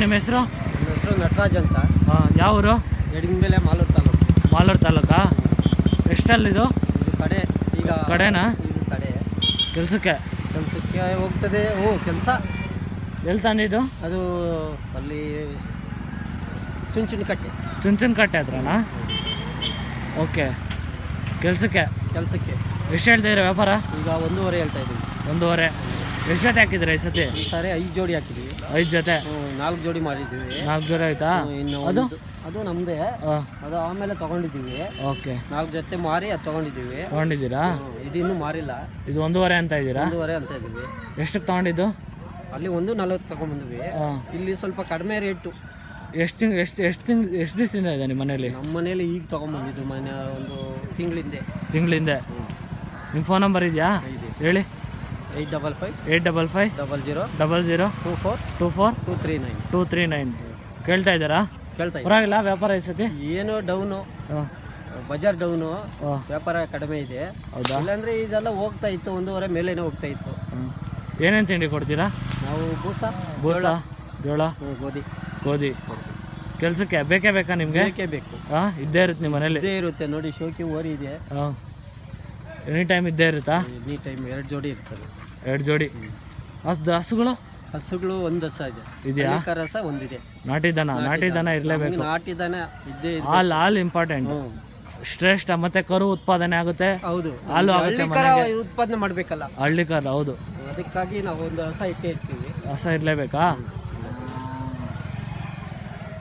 ನಿಮ್ಮ ಹೆಸರು? ನನ್ನ ಹೆಸರು ನಟರಾಜ್ ಅಂತ. ಹಾಂ ಯಾವ ಊರು? ಮೇಲೆ ಮಾಲೂರು ತಾಲೂಕು. ಮಾಲೂರು ತಾಲೂಕಾ? ಎಷ್ಟಲ್ಲಿದು ಇದು? ಕಡೆ ಈಗ ಕಡೆನಾ? ಇದು ಕಡೆ. ಕೆಲಸಕ್ಕೆ? ಕೆಲಸಕ್ಕೆ ಹೋಗ್ತದೆ. ಓ ಕೆಲಸ. ಎಲ್ಲಿ ತಂದಿದ್ದು ಅದು ಅಲ್ಲಿ ಕಟ್ಟೆ ಚುಂಚನ ಕಟ್ಟೆ ಹತ್ರನಾ? ಓಕೆ. ಕೆಲಸಕ್ಕೆ? ಕೆಲಸಕ್ಕೆ. ಎಷ್ಟು ಹೇಳ್ತಾ ಇದ್ದೀರಾ ವ್ಯಾಪಾರ? ಈಗ ಒಂದೂವರೆ ಹೇಳ್ತಾ ಇದ್ದೀವಿ ಒಂದೂವರೆ. ಎಷ್ಟು ಜೊತೆ ಹಾಕಿದ್ರೆ ಈ ಸತಿ? ಸಾರಿ ಐದು ಜೋಡಿ ಹಾಕಿದ್ವಿ. ಐದು ಜೊತೆ? ನಾಲ್ಕು ಜೋಡಿ ಮಾರಿದ್ದೀವಿ ನಾಲ್ಕು ಜೋಡಿ ಆಯ್ತಾ? ಇನ್ನು ಅದು? ಅದು ನಮ್ಮದೇ ಅದು ಆಮೇಲೆ ತಗೊಂಡಿದ್ದೀವಿ. ಓಕೆ. ನಾಲ್ಕು ಜೊತೆ ಮಾರಿ ಅದು ತಗೊಂಡಿದ್ದೀವಿ. ತೊಗೊಂಡಿದ್ದೀರಾ? ಇದು ಇನ್ನೂ ಮಾರಿಲ್ಲ. ಇದು ಒಂದೂವರೆ ಅಂತ ಇದ್ದೀರಾ? ಒಂದೂವರೆ ಅಂತ ಇದ್ದೀವಿ. ಎಷ್ಟಕ್ಕೆ ತಗೊಂಡಿದ್ದು? ಅಲ್ಲಿ ಒಂದು ನಲ್ವತ್ತು ತಗೊಂಡ್ಬಂದ್ವಿ. ಇಲ್ಲಿ ಸ್ವಲ್ಪ ಕಡಿಮೆ ರೇಟು. ಎಷ್ಟು ಎಷ್ಟು ಎಷ್ಟು ತಿಂಗ್ ಎಷ್ಟು ದಿವಸದಿಂದ ಇದೆ ನಿಮ್ಮ ಮನೇಲಿ ನಮ್ಮ ಮನೇಲಿ ಈಗ ತೊಗೊಂಬಂದಿದ್ದು ಮನೆ ಒಂದು ತಿಂಗಳಿಂದೆ. ತಿಂಗಳಿಂದೆ. ನಿಮ್ಮ ಫೋನ್ ನಂಬರ್ ಇದೆಯಾ? ಇದೆ. ಹೇಳಿ. Eight double five. Eight double five. Double zero. Double zero. Two four. Two four. Two three nine. Two three nine. ಕೇಳ್ತಾ ಇದ್ದಾರಾ? ಕೇಳ್ತಾ ಪರವಾಗಿಲ್ಲ ವ್ಯಾಪಾರ ಈ ಏನು ಏನೋ ಡೌನು. ಬಜಾರ್ ಡೌನು. ವ್ಯಾಪಾರ ಕಡಿಮೆ ಇದೆ. ಹೌದಾ? ಇಲ್ಲಾಂದ್ರೆ ಇದೆಲ್ಲ ಹೋಗ್ತಾ ಇತ್ತು ಒಂದೂವರೆ ಮೇಲೇನೆ ಹೋಗ್ತಾ ಇತ್ತು. ಏನೇನು ತಿಂಡಿ ಕೊಡ್ತೀರಾ? ನಾವು ಬೂಸ ಬೂಸ ಜೋಳ. ಗೋಧಿ. ಗೋಧಿ. ಕೆಲಸಕ್ಕೆ ಬೇಕೇ ಬೇಕಾ ನಿಮಗೆ? ಬೇಕೇ ಬೇಕು. ಹಾಂ ಇದ್ದೇ ಇರುತ್ತೆ ನಿಮ್ಮ ಮನೇಲಿ? ಇದೇ ಇರುತ್ತೆ. ನೋಡಿ ಶೋಕಿ ಓರಿ ಇದೆ. ಹಾಂ. ಎನಿ ಟೈಮ್ ಇದ್ದೇ ಇರುತ್ತಾ? ಎನಿ ಟೈಮ್ ಎರಡು ಜೋಡಿ ಇರ್ತದೆ. ಎರಡು ಜೋಡಿ. ಹಸು ಹಸುಗಳು? ಹಸುಗಳು ಒಂದು ಹಸ ಇದೆ ಇದೆಯಾ? ಅನೇಕ ರಸ ಒಂದಿದೆ. ನಾಟಿ ದನ ನಾಟಿ ದನ. ಇರಲೇಬೇಕು. ನಾಟಿ ದನ ಇದ್ದೇ ಇದೆ ಹಾಲು ಹಾಲು ಇಂಪಾರ್ಟೆಂಟ್ ಹ್ಮ್. ಶ್ರೇಷ್ಠ ಮತ್ತೆ ಕರು ಉತ್ಪಾದನೆ ಆಗುತ್ತೆ. ಹೌದು. ಹಾಲು ಆಗುತ್ತೆ ಉತ್ಪಾದನೆ ಮಾಡ್ಬೇಕಲ್ಲ. ಹಳ್ಳಿ ಕರು ಹೌದು ಅದಕ್ಕಾಗಿ ನಾವು ಒಂದು ಹಸ ಇಟ್ಟೇ ಇರ್ತೀವಿ. ಹಸ ಇರಲೇಬೇಕಾ?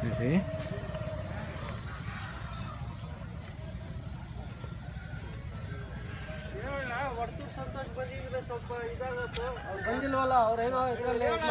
ಸರಿ. ಬಂದಿಲ್ವಲ್ಲ ಅವ್ರೇನೋ ಇದ್ರಲ್ಲಿ.